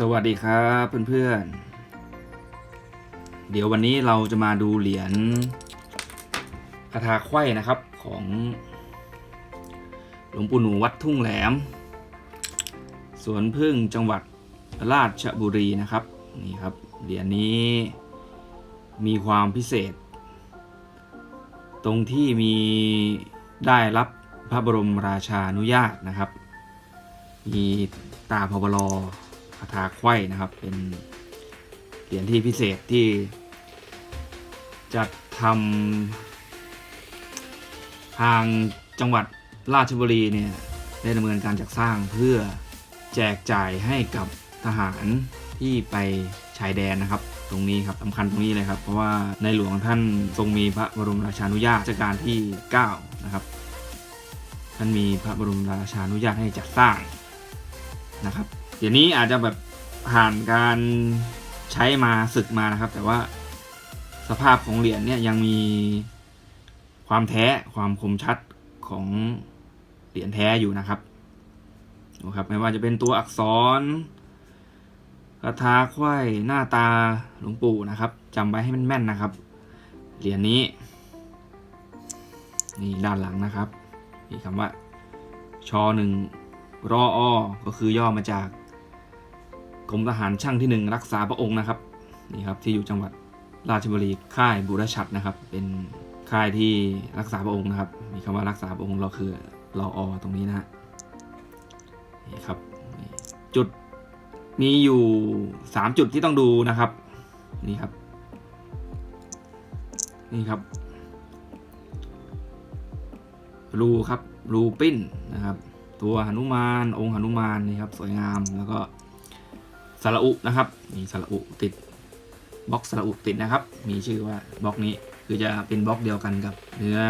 สวัสดีครับเพื่อนๆ เดี๋ยววันนี้เราจะมาดูเหรียญคาถาไขว้นะครับของหลวงปู่หนูวัดทุ่งแหลม สวนพึ่งจังหวัดราชบุรีนะครับนี่ครับเหรียญนี้มีความพิเศษ ตรงที่มีได้รับพระบรมราชานุญาตนะครับ มีตาพบล คาถาไขว้นะครับ เป็นเหรียญที่พิเศษที่จัดทำทางจังหวัดราชบุรีเนี่ยได้ดำเนินการจัดสร้างเพื่อแจกจ่ายให้กับทหารที่ไปชายแดนนะครับ ตรงนี้ครับสำคัญตรงนี้เลยครับ เพราะว่าในหลวงท่านทรงมีพระบรมราชานุญาตรัชกาลที่ 9 นะครับ ท่านมีพระบรมราชานุญาตให้จัดสร้างนะครับ เดี๋ยวนี้อาจจะแบบผ่านการใช้มาศึกมานะครับ แต่ว่าสภาพของเหรียญเนี่ยยังมีความแท้ความคมชัดของเหรียญแท้อยู่นะครับดูครับไม่ว่าจะเป็นตัวอักษรคาถาไขว้หน้าตาหลวงปู่นะครับจำไว้ให้มันแม่นนะครับเหรียญนี้ นี่ด้านหลังนะครับมีคำว่าชอหนึ่งรออก็คือย่อมาจาก กรมทหารช่างที่หนึ่งรักษาพระองค์นะครับนี่ครับที่อยู่จังหวัดราชบุรีค่ายบุรชัดนะครับ เป็นค่ายที่รักษาพระองค์นะครับ มีคำว่ารักษาพระองค์เราคือรออตรงนี้นะฮะนี่ครับจุดมีอยู่สามจุดที่ต้องดูนะครับนี่ครับ นี่ครับ รูครับรูปิ้นนะครับ ตัวหนุมานองค์หนุมานนี่ครับ สวยงามแล้วก็ สระอุนะครับมีสระอุติดบล็อกสระอุติดนะครับ มีชื่อว่าบล็อกนี้คือจะเป็นบล็อกเดียวกันกับเนื้อ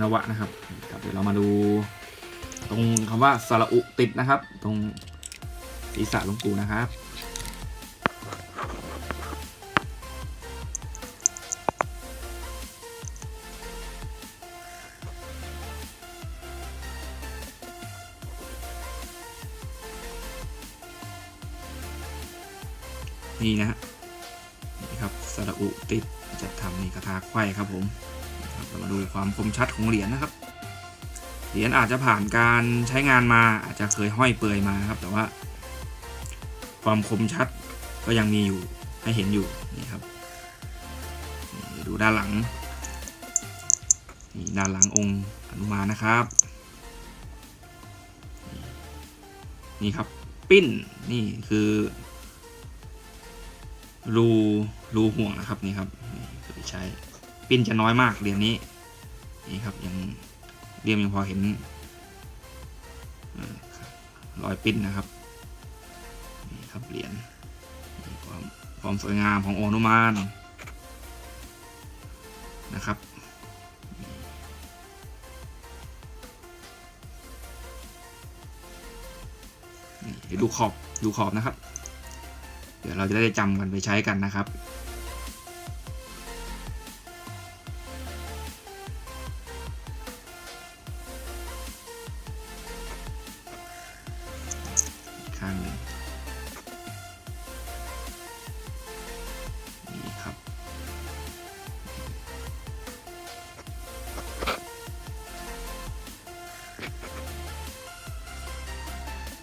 นวะนะครับครับเดี๋ยวเรามาดู ตรงคำว่าสระอุติดนะครับ ตรงศีรษะหลวงปู่นะครับ นี่นะฮะนี่ครับสระอุติดจะทำนี่กระทาไขว้ครับผมนะครับเรามาดูความคมชัดของเหรียญนะครับ เหรียญอาจจะผ่านการใช้งานมาอาจจะเคยห้อยเปื่อยมาครับ แต่ว่า ความคมชัดก็ยังมีอยู่ให้เห็นอยู่นี่ครับดูด้านหลังนี่ด้านหลังองค์อนุมานนะครับ นี่ครับปิ้นนี่คือ รูรูห่วงนะครับนี่ครับใช้ปิ้นจะน้อยมากเหรียญนี้นี่ครับยังเรียมยังพอเห็นรอยปิ้นนะครับนี่ครับเหรียญความความสวยงามของโอนุมานนะครับนี่เดี๋ยวดูขอบดูขอบนะครับ ดี๋ยวเราจะได้จำกันไปใช้กันนะครับข้างหนึ่งนี่ครับ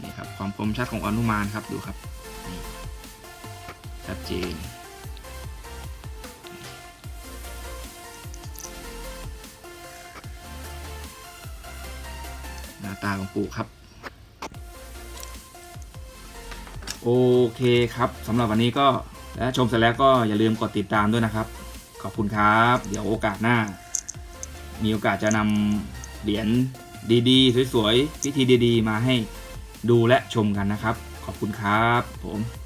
นี่ครับ ความคมชัดของอนุมานครับดูครับ เจนหน้าตาของปู่ครับ โอเคครับสำหรับวันนี้ก็และชมเสร็จแล้วก็อย่าลืมกดติดตามด้วยนะครับ ขอบคุณครับ เดี๋ยวโอกาสหน้า มีโอกาสจะนำเหรียญดีๆ สวยๆพิธีดีๆ มาให้ดูและชมกันนะครับ ขอบคุณครับผม